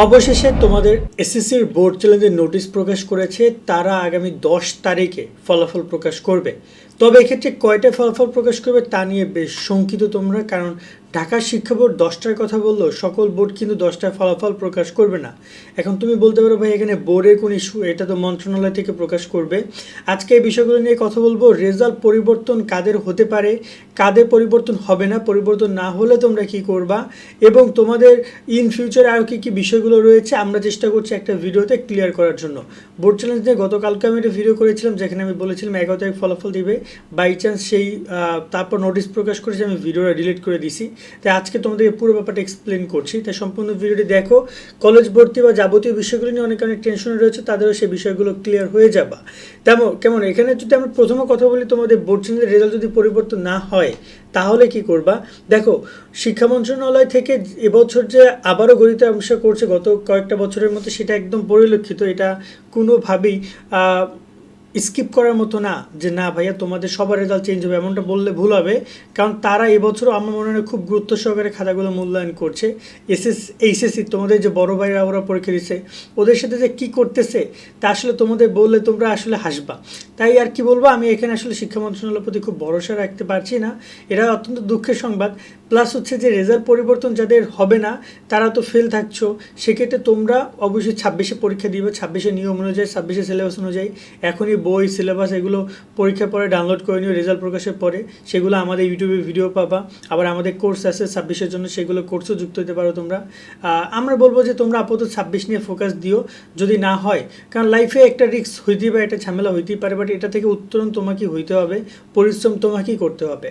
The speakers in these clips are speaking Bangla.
অবশেষে তোমাদের এসএসসির বোর্ড চ্যালেঞ্জের নোটিশ প্রকাশ করেছে, তারা আগামী দশ তারিখে ফলাফল প্রকাশ করবে। তবে এক্ষেত্রে কয়টা ফলাফল প্রকাশ করবে তা নিয়ে বেশ শঙ্কিত তোমরা, কারণ ঢাকা শিক্ষা বোর্ড দশটার কথা বলল, সকল বোর্ড কিন্তু দশটায় ফলাফল প্রকাশ করবে না। এখন তুমি বলতে পারো ভাই, এখানে বোর্ডের কোন ইস্যু, এটা তো মন্ত্রণালয় থেকে প্রকাশ করবে। আজকে এই বিষয়গুলো নিয়ে কথা বলব, রেজাল্ট পরিবর্তন কাদের হতে পারে, কাদের পরিবর্তন হবে না, পরিবর্তন না হলে তোমরা কি করবা, এবং তোমাদের ইন ফিউচারে আরও কী কী বিষয়গুলো রয়েছে, আমরা চেষ্টা করছি একটা ভিডিওতে ক্লিয়ার করার জন্য। বোর্ড চ্যালেঞ্জ নিয়ে গতকালকে আমি একটা ভিডিও করেছিলাম, যেখানে আমি বলেছিলাম এগারো তারিখ ফলাফল দিবে। বাই চান্স সেই তারপর নোটিশ প্রকাশ করেছে, আমি ভিডিওটা ডিলিট করে দিছি। তাই আজকে তোমাদেরকে পুরো ব্যাপারটা এক্সপ্লেন করছি। তাই সম্পূর্ণ ভিডিওটি দেখো। কলেজ ভর্তি বা যাবতীয় বিষয়গুলো নিয়ে অনেক অনেক টেনশনে রয়েছে, তাদেরও সেই বিষয়গুলো ক্লিয়ার হয়ে যাবা। তেমন, কেমন, এখানে যদি আমরা প্রথমে কথা বলি, তোমাদের বোর্ড রেজাল্ট যদি পরিবর্তন না হয়, তাহলে কি করবা? দেখো, শিক্ষা মন্ত্রণালয় থেকে এবছর যে আবারও গণিত অংশ করছে, গত কয়েকটা বছরের মধ্যে সেটা একদম পরিলক্ষিত। এটা কোনোভাবেই স্কিপ করার মতো না, যে না ভাইয়া, তোমাদের সবার রেজাল্ট চেঞ্জ হবে, এমনটা বললে ভুল হবে। কারণ তারা এবছরও আমার মনে হয় খুব গুরুত্ব সহকারে খাতাগুলো মূল্যায়ন করছে। এসএস, এইচএসসি, তোমাদের যে বড় ভাইরা ওরা পরীক্ষা দিচ্ছে, ওদের সাথে যে কী করতেছে, তা আসলে তোমাদের বললে তোমরা আসলে হাসবা। তাই আর কি বলব, আমি এখানে আসলে শিক্ষা মন্ত্রণালয়ের প্রতি খুব ভরসা রাখতে পারছি না। এটা অত্যন্ত দুঃখের সংবাদ। প্লাস হচ্ছে যে রেজাল্ট পরিবর্তন যাদের হবে না, তারা তো ফেল থাকছো। সেক্ষেত্রে তোমরা অবশ্যই ছাব্বিশে পরীক্ষা দিবে, ছাব্বিশে নিয়ম অনুযায়ী, ছাব্বিশে সিলেবাস অনুযায়ী। এখনই বই সিলেবাস এগুলো পরীক্ষার পরে ডাউনলোড করে নিও রেজাল্ট প্রকাশের পরে। সেগুলো আমাদের ইউটিউবে ভিডিও পাবা। আবার আমাদের কোর্স আছে ছাব্বিশের জন্য, সেগুলো কোর্সও যুক্ত হতে পারো তোমরা। আমরা বলব যে তোমরা আপাতত ছাব্বিশ নিয়ে ফোকাস দিও, যদি না হয়। কারণ লাইফে একটা রিস্ক হইতেই পারে, একটা ঝামেলা হইতেই পারে বাট এটা থেকে উত্তরণ তোমাকে হইতে হবে, পরিশ্রম তোমাকেই করতে হবে।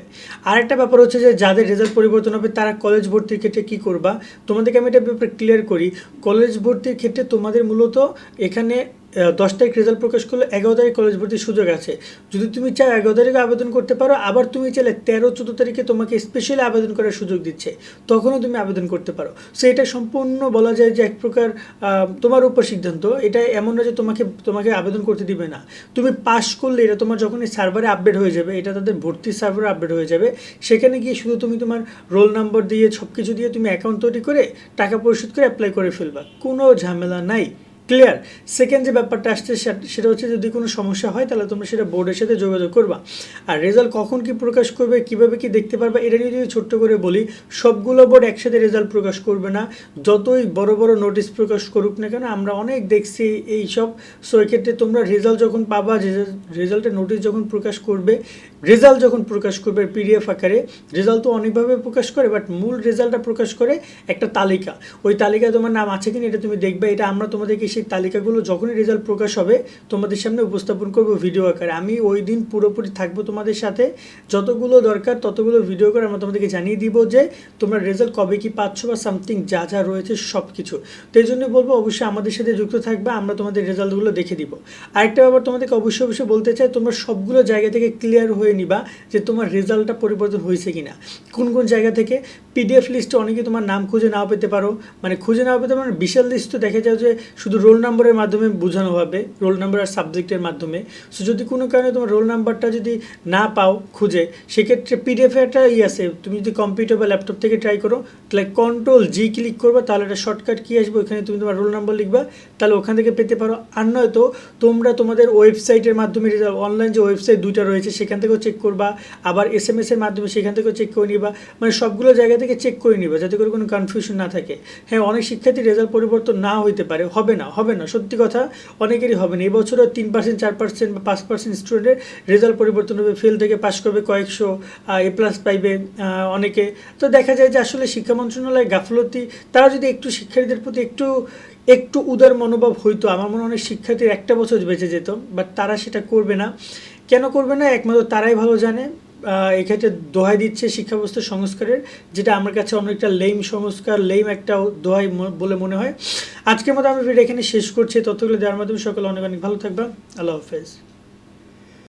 আর একটা ব্যাপার হচ্ছে যে যাদের রেজাল্ট পরিবর্তন হবে, তারা কলেজ ভর্তির ক্ষেত্রে কী করবা? তোমাদেরকে আমি এটা ব্যাপারে ক্লিয়ার করি। কলেজ ভর্তির ক্ষেত্রে তোমাদের মূলত এখানে দশ তারিখ রেজাল্ট প্রকাশ করলে এগারো তারিখ কলেজ ভর্তির সুযোগ আছে। যদি তুমি চাও এগারো তারিখে আবেদন করতে পারো, আবার তুমি চাইলে তেরো, চোদ্দ তারিখে তোমাকে স্পেশালি আবেদন করার সুযোগ দিচ্ছে, তখনও তুমি আবেদন করতে পারো। সো এটা সম্পূর্ণ বলা যায় যে এক প্রকার তোমার উপর সিদ্ধান্ত। এটা এমন না যে তোমাকে তোমাকে আবেদন করতে দিবে না। তুমি পাস করলে এটা তোমার যখন এই সার্ভারে আপডেট হয়ে যাবে, এটা তাদের ভর্তির সার্ভারে আপডেট হয়ে যাবে। সেখানে গিয়ে শুধু তুমি তোমার রোল নাম্বার দিয়ে সব কিছু দিয়ে তুমি অ্যাকাউন্ট তৈরি করে টাকা পরিশোধ করে অ্যাপ্লাই করে ফেলবা। কোনো ঝামেলা নাই। ক্লিয়ার সেকেন্ড যে ব্যাপারটা আসছে সে- সেটা হচ্ছে যদি কোনো সমস্যা হয়, তাহলে তোমরা সেটা বোর্ডের সাথে যোগাযোগ করবা। আর রেজাল্ট কখন কি প্রকাশ করবে, কীভাবে কি দেখতে পারবে, এটা নিয়ে যদি ছোট্ট করে বলি, সবগুলো বোর্ড একসাথে রেজাল্ট প্রকাশ করবে না। যতই বড় বড় নোটিশ প্রকাশ করুক না কেন, আমরা অনেক দেখছি এই সব। সো এক্ষেত্রে তোমরা রেজাল্ট যখন পাবা রেজাল্টের নোটিশ যখন প্রকাশ করবে রেজাল্ট যখন প্রকাশ করবে পিডিএফ আকারে রেজাল্ট তো অনেকভাবে প্রকাশ করে বাট মূল রেজাল্টটা প্রকাশ করে একটা তালিকা। ওই তালিকায় তোমার নাম আছে কিনা, এটা তুমি দেখবে, এটা আমরা তোমাদেরকে সেই তালিকাগুলো যখনই রেজাল্ট প্রকাশ হবে, তোমাদের সামনে উপস্থাপন করব ভিডিও আকারে। আমি ওই দিন পুরোপুরি থাকব তোমাদের সাথে। যতগুলো দরকার, ততগুলো ভিডিও করে আমরা তোমাদেরকে জানিয়ে দিব যে, তোমরা রেজাল্ট কবে কি পাচ্ছ বা সামথিং যা যা রয়েছে সব কিছু তো এই জন্য বলব, অবশ্যই আমাদের সাথে যুক্ত থাকবে, আমরা তোমাদের রেজাল্টগুলো দেখে দিব। আরেকটা ব্যাপার তোমাদেরকে অবশ্যই অবশ্যই বলতে চাই, তোমরা সবগুলো জায়গা থেকে ক্লিয়ার হয়ে নিবা যে তোমার রেজাল্টটা পরিবর্তন হয়েছে কিনা। কোন কোন জায়গা থেকে? পিডিএফ লিস্টে অনেকে তোমার নাম খুঁজে নাও পেতে পারো। মানে খুঁজে নাও পেতে পারো। বিশাল লিস্ট তো দেখা যায় যে শুধু রোল নাম্বারের মাধ্যমে বোঝানো হবে, রোল নাম্বার আর সাবজেক্টের মাধ্যমে। সো যদি কোনো কারণে তোমার রোল নাম্বারটা যদি না পাও খুঁজে, সেক্ষেত্রে পিডিএফ একটা ই আছে, তুমি যদি কম্পিউটার বা ল্যাপটপ থেকে ট্রাই করো, তাহলে কন্ট্রোল জি ক্লিক করবে, তাহলে একটা শর্টকাট কী আসবে ওখানে তুমি তোমার রোল নাম্বার লিখবা, তাহলে ওখান থেকে পেতে পারো। আর নয়তো তোমরা তোমাদের ওয়েবসাইটের মাধ্যমে অনলাইন যে ওয়েবসাইট দুইটা রয়েছে, সেখান থেকেও চেক করবা, আবার এস এম এসের মাধ্যমে সেখান থেকেও চেক করে নিবা মানে সবগুলো জায়গা থেকে চেক করে নিবা, যাতে করে কোনো কনফিউশন না থাকে। হ্যাঁ অনেক শিক্ষার্থী রেজাল্ট পরিবর্তন না হইতে পারে, হবে না। হবে না। সত্যি কথা, অনেকেরই হবে না। এবছরও তিন পার্সেন্ট চার পার্সেন্ট বা পাঁচ পার্সেন্ট স্টুডেন্টের রেজাল্ট পরিবর্তন হবে ফেল থেকে পাস করবে কয়েকশো এ প্লাস পাইবে অনেকে। তো দেখা যায় যে আসলে শিক্ষা মন্ত্রণালয় গাফলতি, তারা যদি একটু শিক্ষার্থীদের প্রতি একটু একটু উদার মনোভাব হইতো, আমার মনে হয় শিক্ষার্থীর একটা বছর বেঁচে যেত বাট তারা সেটা করবে না। কেন করবে না? একমাত্র তারাই ভালো জানে। এক্ষেত্রে দোহাই দিচ্ছে শিক্ষা ব্যবস্থা সংস্কারের, যেটা আমার কাছে অনেকটা লেম সংস্কার লেম একটা দোহাই বলে মনে হয়। আজকের মতো আমি ভিডিও এখানে শেষ করছি। তথ্যগুলো দেওয়ার মাধ্যমে সকলে অনেক অনেক ভালো থাকবে। আল্লাহ হাফেজ।